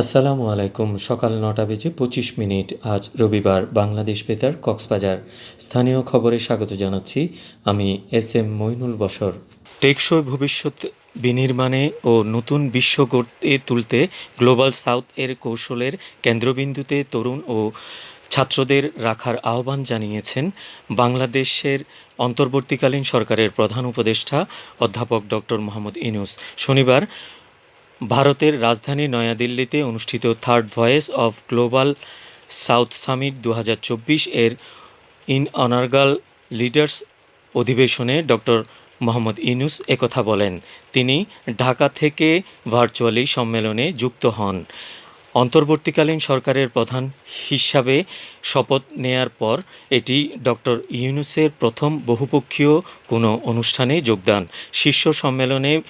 আসসালামু আলাইকুম। সকাল নটা বেজে পঁচিশ মিনিট। আজ রবিবার বাংলাদেশ বেতার কক্সবাজার। স্থানীয় খবরে স্বাগত জানাচ্ছি। আমি এস এম মইনুল বসর। টেকসই ভবিষ্যৎ বিনির্মাণে ও নতুন বিশ্ব গড়ে তুলতে গ্লোবাল সাউথ এর কৌশলের কেন্দ্রবিন্দুতে তরুণ ও ছাত্রদের রাখার আহ্বান জানিয়েছেন বাংলাদেশের অন্তর্বর্তীকালীন সরকারের প্রধান উপদেষ্টা অধ্যাপক ডক্টর মোহাম্মদ ইনুস শনিবার ভারতের রাজধানী নয়াদিল্লিতে অনুষ্ঠিত third voice of global south summit দু হাজার চব্বিশ এর ইন অনার্গাল লিডার্স অধিবেশনে ডক্টর মোহাম্মদ ইনুস একথা বলেন। তিনি ঢাকা থেকে ভার্চুয়ালি সম্মেলনে যুক্ত হন। অন্তর্বর্তীকালীন সরকারের প্রধান হিসাবে শপথ নেয়ার পর এটি ডক্টর ইউনুসের প্রথম বহুপক্ষীয় কোনো অনুষ্ঠানে যোগদান। শীর্ষ সম্মেলনে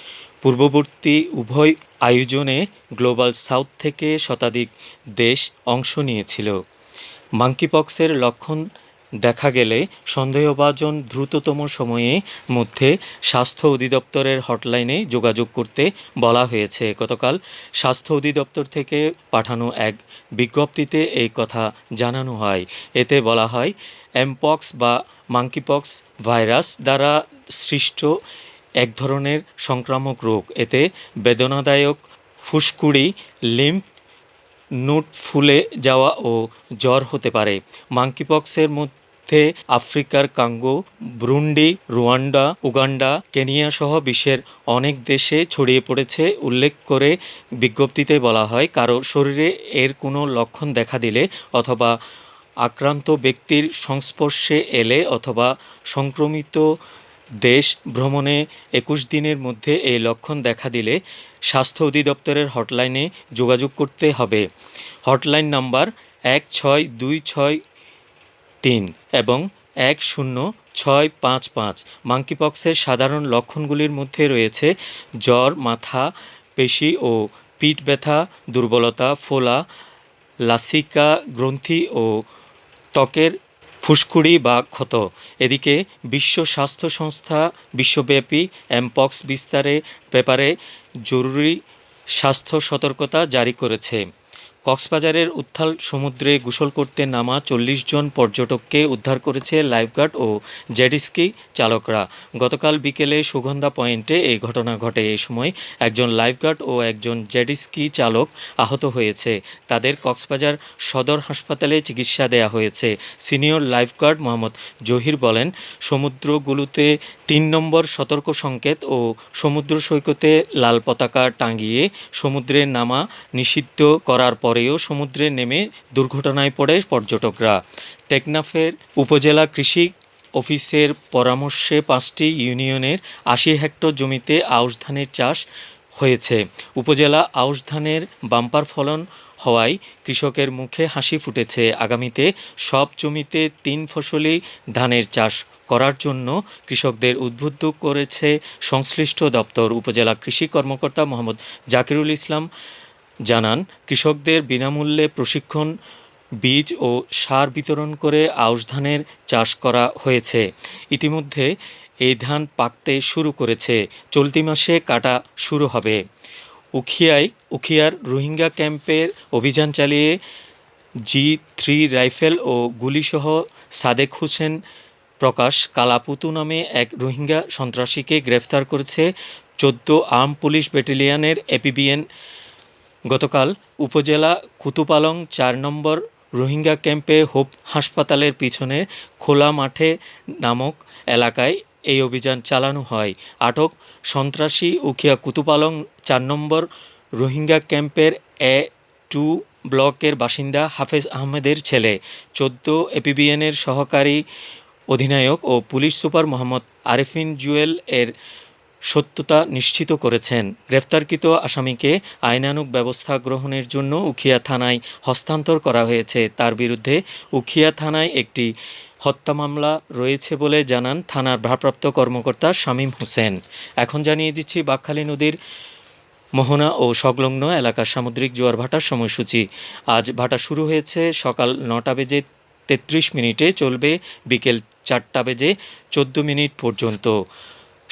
পূর্ববর্তী উভয় আয়োজনে গ্লোবাল সাউথ থেকে শতাধিক দেশ অংশ নিয়েছিল। মাঙ্কিপক্সের লক্ষণ দেখা গেলে সন্দেহভাজন দ্রুততম সময়ে মধ্যে স্বাস্থ্য অধিদপ্তরের হটলাইনে যোগাযোগ করতে বলা হয়েছে। গতকাল স্বাস্থ্য অধিদপ্তর থেকে পাঠানো এক বিজ্ঞপ্তিতে এই কথা জানানো হয়। এতে বলা হয়, এমপক্স বা মাঙ্কিপক্স ভাইরাস দ্বারা সৃষ্ট এক ধরনের সংক্রামক রোগ। এতে বেদনাদায়ক ফুসকুড়ি, লিম্ফ নোট ফুলে যাওয়া ও জ্বর হতে পারে। মাঙ্কিপক্সের মধ্যে আফ্রিকার Congo, Burundi, Rwanda, Uganda, Kenya সহ বিশ্বের অনেক দেশে ছড়িয়ে পড়েছে উল্লেখ করে বিজ্ঞপ্তিতে বলা হয়, কারও শরীরে এর কোনো লক্ষণ দেখা দিলে অথবা আক্রান্ত ব্যক্তির সংস্পর্শে এলে অথবা সংক্রমিত দেশ ভ্রমণে একুশ দিনের মধ্যে এই লক্ষণ দেখা দিলে স্বাস্থ্য অধিদপ্তরের হটলাইনে যোগাযোগ করতে হবে। হটলাইন নাম্বার এক ছয় দুই ছয় তিন এবং এক শূন্য ছয় পাঁচ পাঁচ। মাঙ্কিপক্সের সাধারণ লক্ষণগুলির মধ্যে রয়েছে জ্বর, মাথা, পেশি ও পিঠ ব্যথা, দুর্বলতা, ফোলা, লাসিকা, গ্রন্থি ও ত্বকের ফুসকুড়ি বা ক্ষত। এদিকে বিশ্ব স্বাস্থ্য সংস্থা বিশ্বব্যাপী এমপক্স বিস্তারের ব্যাপারে জরুরি স্বাস্থ্য সতর্কতা জারি করেছে। কক্সবাজারের উত্থাল সমুদ্রে গোসল করতে নামা চল্লিশ জন পর্যটককে উদ্ধার করেছে লাইফগার্ড ও জেডিস্কি চালকরা। গতকাল বিকেলে সুগন্ধা পয়েন্টে এই ঘটনা ঘটে। এই সময় একজন লাইফগার্ড ও একজন জেডিস্কি চালক আহত হয়েছে। তাদের কক্সবাজার সদর হাসপাতালে চিকিৎসা দেয়া হয়েছে। সিনিয়র লাইফগার্ড মোহাম্মদ জহির বলেন, সমুদ্রগুলোতে তিন নম্বর সতর্ক সংকেত ও সমুদ্র সৈকতে লাল পতাকা টাঙিয়ে সমুদ্রে নামা নিষিদ্ধ করার পরেও সমুদ্রে নেমে দুর্ঘটনায় পড়ে পর্যটকরা। টেকনাফের উপজেলা কৃষি অফিসের পরামর্শে পাঁচটি ইউনিয়নের আশি হেক্টর জমিতে আউশ ধানের চাষ হয়েছে। উপজেলা আউশ ধানের বাম্পার ফলন হওয়ায় কৃষকের মুখে হাসি ফুটেছে। আগামীতে সব জমিতে তিন ফসলি ধানের চাষ করার জন্য কৃষকদের উদ্বুদ্ধ করেছে সংশ্লিষ্ট দপ্তর। উপজেলা কৃষি কর্মকর্তা মোহাম্মদ জাকিরুল ইসলাম জানান, কৃষকদের বিনামূল্যে প্রশিক্ষণ, বীজ ও সার বিতরণ করে আউশ ধানের চাষ করা হয়েছে। ইতিমধ্যে এই ধান পাকতে শুরু করেছে। চলতি মাসে কাটা শুরু হবে। উখিয়ায়, উখিয়ার রোহিঙ্গা ক্যাম্পের অভিযান চালিয়ে জি থ্রি রাইফেল ও গুলিসহ সাদেক হোসেন প্রকাশ কালাপুতু নামে এক রোহিঙ্গা সন্ত্রাসীকে গ্রেফতার করেছে চোদ্দ আর্ম পুলিশ ব্যাটালিয়নের এপিবিএন গতকাল উপজেলা কুতুপালং চার নম্বর রোহিঙ্গা ক্যাম্পে হোপ হাসপাতালের পিছনে খোলা মাঠে নামক এলাকায় এই অভিযান চালানো হয়। আটক সন্ত্রাসী উখিয়া কুতুপালং চার নম্বর রোহিঙ্গা ক্যাম্পের এ টু ব্লকের বাসিন্দা হাফেজ আহমেদের ছেলে, চোদ্দ এপিবিএনের সহকারী অধিনায়ক ও পুলিশ সুপার মোহাম্মদ আরেফিন জুয়েল এর সত্যতা নিশ্চিত করেছেন। গ্রেফতারকৃত আসামিকে আইনানুক ব্যবস্থা গ্রহণের জন্য উখিয়া থানায় হস্তান্তর করা হয়েছে। তার বিরুদ্ধে উখিয়া থানায় একটি হত্যা মামলা রয়েছে বলে জানান থানার ভারপ্রাপ্ত কর্মকর্তা শামীম হোসেন। এখন জানিয়ে দিচ্ছি, বাকখালী নদীর মোহনা ও সংলগ্ন এলাকার সামুদ্রিক জোয়ার ভাটার সময়সূচি। আজ ভাটা শুরু হয়েছে, সকাল নটা বেজে তেত্রিশ মিনিটে চলবে বিকেল চারটা বেজে চোদ্দ মিনিট পর্যন্ত।